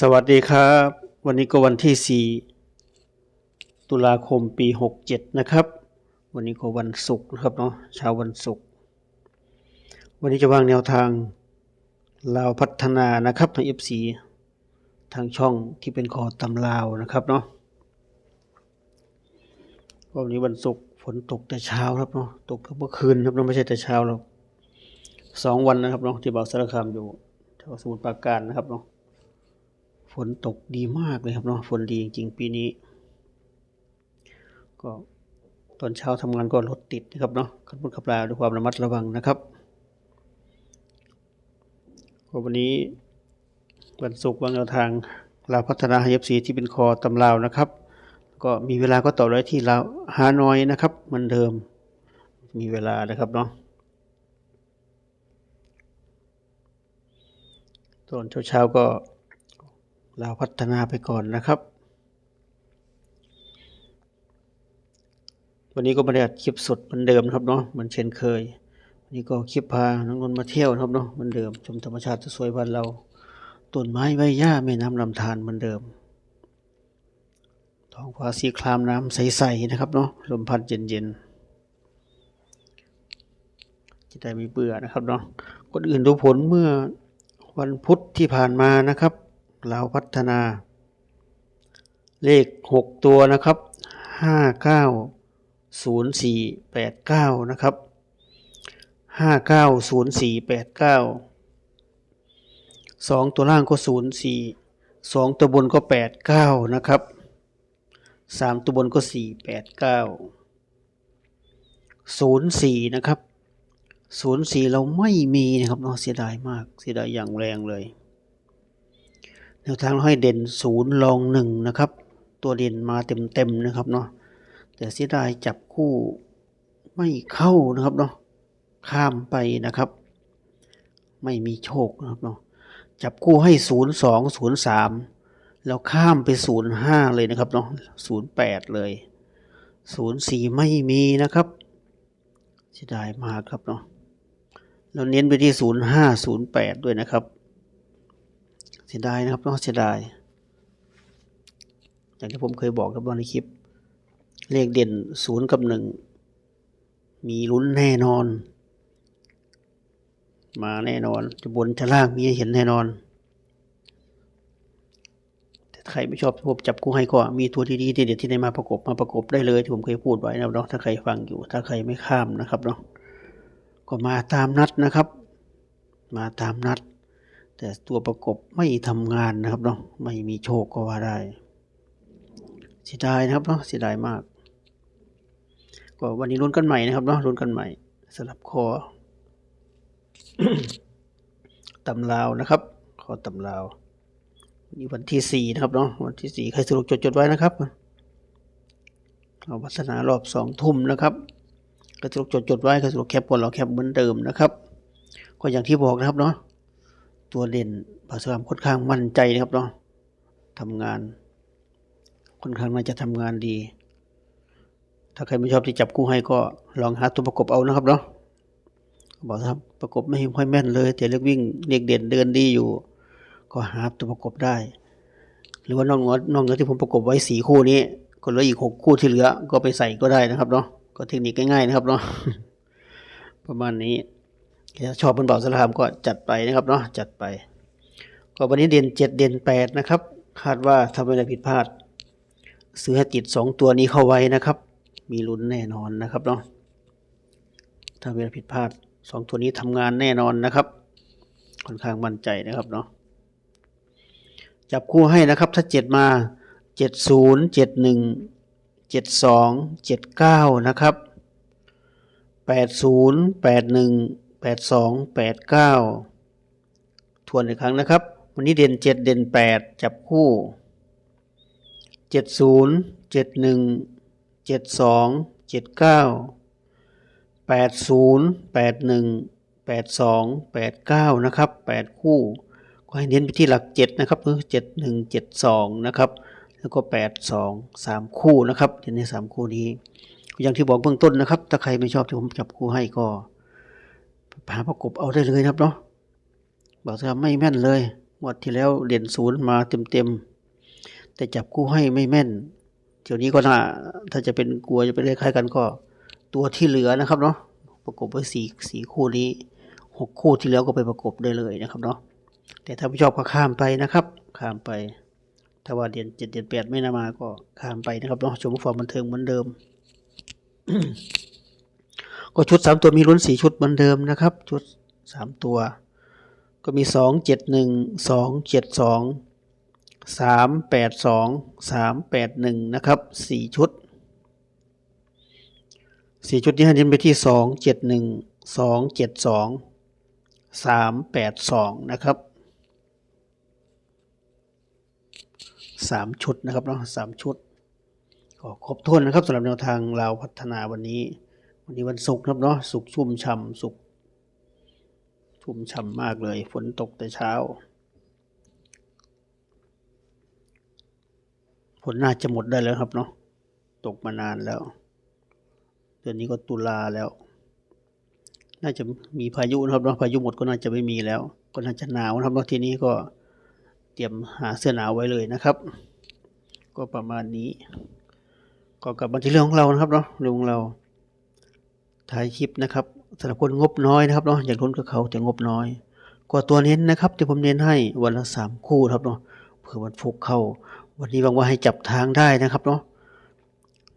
สวัสดีครับ วันนี้ก็วันที่ 4 ตุลาคมปี 67 นะครับ วันนี้ก็วันศุกร์นะครับเนาะเช้าวันศุกร์วันนี้จะวางแนวทางลาวพัฒนานะครับทาง FC ทางช่องที่เป็นคอตำลาวนะครับเนาะวันนี้วันศุกร์ฝนตกแต่เช้าครับเนาะตกเมื่อคืนครับเนาะไม่ใช่แต่เช้าหรอกสองวันนะครับเนาะที่บ่าวสารคามอยู่แถวสมุทรปราการนะครับเนาะ ฝนตกดีมากเลยครับเนาะฝนดีจริงๆปีนี้ ก็ตอนเช้าทำงานก็รถติดนะครับเนาะขับรถขับราด้วยความระมัดระวังนะครับวันนี้วันศุกร์วางแนวทางลาวพัฒนาเอฟซีที่เป็นคอตำลาวนะครับ ก็มีเวลาก็ต่อเลยที่ลาวฮานอยนะครับเหมือนเดิมมีเวลานะครับเนาะตอนเช้าๆก็ เราพัฒนาไปก่อนนะครับ วันนี้ก็ม่ได้อัดคลิปสดเหมือนเดิมนะครับเนาะเหมือนเช่นเคย วันนี้ก็คลิปพาน้องนนมาเที่ยวนะครับเนาะเหมือนเดิมชมธรรมชาติสวยบ้านเราต้นไม้ใบหญ้าแม่น้ำลำธารเหมือนเดิมท้องฟ้าสีครามน้ำใสๆนะครับเนาะลมพัดเย็นๆจะได้ไม่เบื่อนะครับเนาะคนอื่นดูผลเมื่อวันพุธที่ผ่านมานะครับ เราพัฒนา เลขหกตัวนะครับห้าเก้าศูนย์สี่แปดเก้านะครับห้าเก้าศูนย์สี่แปดเก้าสองตัวล่างก็ศูนย์สี่สองตัวบนก็แปดเก้านะครับสามตัวบนก็สี่แปดเก้าศูนย์สี่นะครับศูนย์สี่เราไม่มีนะครับเนาะเสียดายมาก เสียดายอย่างแรงเลย แนวทางให้เด่นศูนย์ลองหนึ่งนะครับ ตัวเด่นมาเต็มเต็มๆนะครับเนาะแต่เสียดายจับคู่ไม่เข้านะครับเนาะข้ามไปนะครับ ไม่มีโชคนะครับเนาะจับคู่ให้ศูนย์สองศูนย์สามแล้วข้ามไปศูนย์ห้าเลยนะครับเนาะศูนย์แปดเลยศูนย์สี่ไม่มีนะครับเสียดายมากครับเนาะเราเน้นไปที่ศูนย์ห้าศูนย์แปดด้วยนะครับ สียดายนะครับเนาะเสียดาย อย่างที่ผมเคยบอกครับในคลิป เลขเด่นศูนย์กับหนึ่งมีลุ้นแน่นอน มาแน่นอน จะบนจะล่างมีเห็นแน่นอน แต่ใครไม่ชอบผมจับกูให้ก็มีตัวดีๆเด็ดๆที่ได้มาประกบมาประกบได้เลยที่ผมเคยพูดไว้นะครับเนาะถ้าใครฟังอยู่ ถ้าใครไม่ข้ามนะครับเนาะก็มาตามนัดนะครับ มาตามนัด แต่ตัวประกบไม่ทำงานนะครับเนาะไม่มีโชคก็ว่าได้เสียดายนะครับเนาะเสียดายมาก ก็วันนี้ลุ้นกันใหม่นะครับเนาะลุ้นกันใหม่สลับคอตำลาวนะครับคอตำลาววันนี้วันที่สี่นะครับเนาะวันที่สี่ใครสรุปจดจดๆไว้นะครับเราพัฒนารอบสองทุ่มนะครับใครสรุปจดจดๆไว้ใครสรุปแคปบนเราแคปเหมือนเดิมนะครับ ก็อย่างที่บอกนะครับเนาะ ตัวเด่นภาษามค่อนข้างมั่นใจนะครับเนาะทำงาน ค่อนข้างน่าจะทำงานดี ถ้าใครไม่ชอบที่จับกู้ให้ก็ลองหาตัวประกบเอานะครับเนาะบอกครับประกบไม่ค่อยแม่นเลย แต่เลือกวิ่งเรียกเด่นเดินดีอยู่ ก็หาตัวประกบได้ หรือว่านอกเหนือนอกเหนือที่ผมประกบไว้สี่คู่นี้ ก็เหลืออีกหกคู่ที่เหลือ ก็ไปใส่ก็ได้นะครับเนาะก็เทคนิคง่ายๆนะครับเนาะประมาณนี้ ชอบเป็นเบาสลามก็จัดไปนะครับเนาะจัดไป ก็วันนี้เด่นเจ็ดเด่นแปดนะครับ คาดว่าทำอะไรผิดพลาด ซื้อให้ติดสองตัวนี้เข้าไว้นะครับ มีลุ้นแน่นอนนะครับเนาะถ้ามีอะไรผิดพลาดสองตัวนี้ทำงานแน่นอนนะครับ ค่อนข้างมั่นใจนะครับเนาะจับคู่ให้นะครับ ถ้าเจ็ดมาเจ็ดศูนย์เจ็ดหนึ่งเจ็ดสองเจ็ดเก้านะครับแปดศูนย์แปดหนึ่ง แปดสองแปดเก้าทวนอีกครั้งนะครับ วันนี้เด่นเจ็ดเด่นแปดจับคู่เจ็ดศูนย์เจ็ดหนึ่งเจ็ดสองเจ็ดเก้าแปดศูนย์แปดหนึ่งแปดสองแปดเก้านะครับแปดคู่ ก็ให้เน้นไปที่หลักเจ็ดนะครับคือเจ็ดหนึ่งเจ็ดสองนะครับ แล้วก็แปดสองสามคู่นะครับเดี๋ยวในสามคู่นี้อย่างที่บอกเบื้องต้นนะครับ ถ้าใครไม่ชอบที่ผมจับคู่ให้ก็ หาประกบเอาได้เลยนะครับเนาะบอกว่าไม่แม่นเลยงวดที่แล้วเด่นศูนย์มาเต็มๆแต่จับคู่ให้ไม่แม่นเดี๋ยวนี้ก็น่าถ้าจะเป็นกลัวจะเป็นคล้ายกันก็ ตัวที่เหลือนะครับเนาะประกบไว้สี่สี่คู่นี้หกคู่ที่แล้วก็ไปประกบได้เลยนะครับเนาะแต่ถ้าไม่ชอบก็ข้ามไปนะครับ ข้ามไป ถ้าว่าเดือนเจ็ดเดือนแปดไม่นามาก็ข้ามไปนะครับเนาะชมฟอร์มบันเทิงเหมือนเดิม ก็ชุดสามตัวมีลุ้นสี่ชุดเหมือนเดิมนะครับ ชุดสามตัว ก็มีสองเจ็ดหนึ่งสองเจ็ดสองสามแปดสองสามแปดหนึ่งนะครับสี่ชุดสี่ชุดนี้ให้เน้นไปที่สองเจ็ดหนึ่งสองเจ็ดสองสามแปดสองนะครับสามชุดนะครับเนาะสามชุดก็ครบถ้วนนะครับสำหรับแนวทางเราพัฒนาวันนี้ วันนี้วันศุกร์ครับเนาะศุกร์ชุ่มฉ่ำศุกร์ชุ่มฉ่ำมากเลย ฝนตกแต่เช้า ฝนน่าจะหมดได้แล้วครับเนาะตกมานานแล้วเดือนนี้ก็ตุลาแล้ว น่าจะมีพายุนะครับเนาะพายุหมดก็น่าจะไม่มีแล้ว ก็น่าจะหนาวนะครับเนาะทีนี้ก็เตรียมหาเสื้อหนาวไว้เลยนะครับ ก็ประมาณนี้ ก็กลับมาที่เรื่องของเรานะครับเนาะเรื่องของเรา ถ่ายคลิปนะครับสำหรับคนงบน้อยนะครับเนาะอยากลุ้นกับเขาแต่งบน้อยก็ตัวเน้นนะครับที่ผมเน้นให้วันละสามคู่ครับเนาะเผื่อวันฟุกเข้า วันนี้หวังว่าให้จับทางได้นะครับเนาะ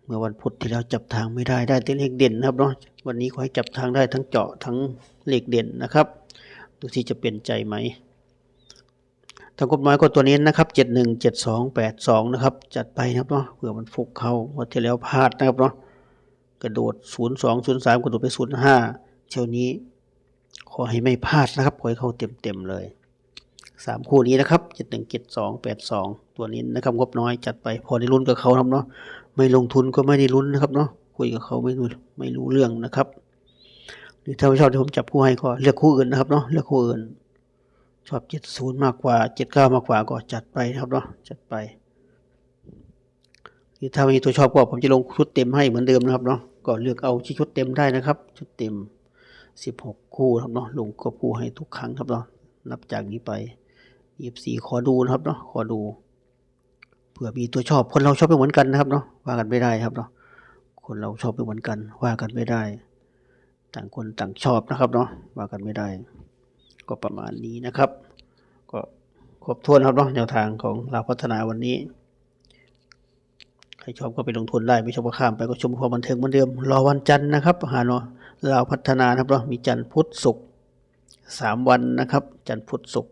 เมื่อวันพุธที่แล้วจับทางไม่ได้ได้แต่เลขเด่นนะครับเนาะวันนี้ขอให้จับทางได้ทั้งเจาะทั้งเลขเด่นนะครับดูที่จะเป็นใจไหมทางกฎหมายก็ตัวนี้นะครับเจ็ดหนึ่งเจ็ดสองแปดสองนะครับ จัดไปนะครับเนาะเผื่อมันฟุกเข้างวันที่แล้วพลาดนะครับเนาะ กระโดดศูนย์สองศูนย์สามกระโดดไปศูนย์ห้าเที่ยวนี้ ขอให้ไม่พลาดนะครับ ขอให้เข้าเต็มเต็มๆเลยสามคู่นี้นะครับเจ็ดหนึ่งเจ็ดสองแปดสองตัวนี้นะครับงบน้อยจัดไปพอได้ลุ้นกับเขาครับเนาะไม่ลงทุนก็ไม่ได้ลุ้นนะครับเนาะคุยกับเขาไม่รู้ไม่รู้เรื่องนะครับหรือถ้าไม่ชอบที่ผมจับคู่ให้ก็เลือกคู่อื่นนะครับเนาะเลือกคู่อื่นชอบเจ็ดศูนย์มากกว่าเจ็ดเก้ามากกว่าก็จัดไปนะครับเนาะจัดไป หรือถ้ามีตัวชอบก็ผมจะลงชุดเต็มให้เหมือนเดิมนะครับเนาะก็เลือกเอาที่ชุดเต็มได้นะครับ ชุดเต็มสิบหกคู่ครับเนาะลงก็คู่ให้ทุกครั้งครับเนาะนับจากนี้ไปยี่สี่ขอดูนะครับเนาะขอดูเผื่อมีตัวชอบคนเราชอบไม่เหมือนกันนะครับเนาะว่ากันไม่ได้ครับเนาะคนเราชอบไม่เหมือนกันว่ากันไม่ได้ ต่างคนต่างชอบนะครับเนาะว่ากันไม่ได้ ก็ประมาณนี้นะครับ ก็ครบถ้วนครับเนาะแนวทางของเราพัฒนาวันนี้ รชอบก็ไปลงทุนได้ไม่ชอบก็ข้ามไปก็ชมความบันเทิงเหมือนเดิม รอวันจันทร์นะครับหาเนาะเราพัฒนานะครับเนาะมีจันทร์พุธศุกร์สามวันนะครับ จันทร์พุธศุกร์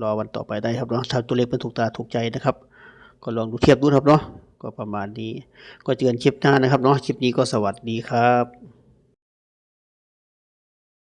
รอวันต่อไปได้ครับเนาะถ้าตัวเลขเป็นถูกตาถูกใจนะครับ ก็ลองดูเทียบดูครับเนาะก็ประมาณนี้ ก็เจอกันคลิปหน้านะครับเนาะคลิปนี้ก็สวัสดีครับ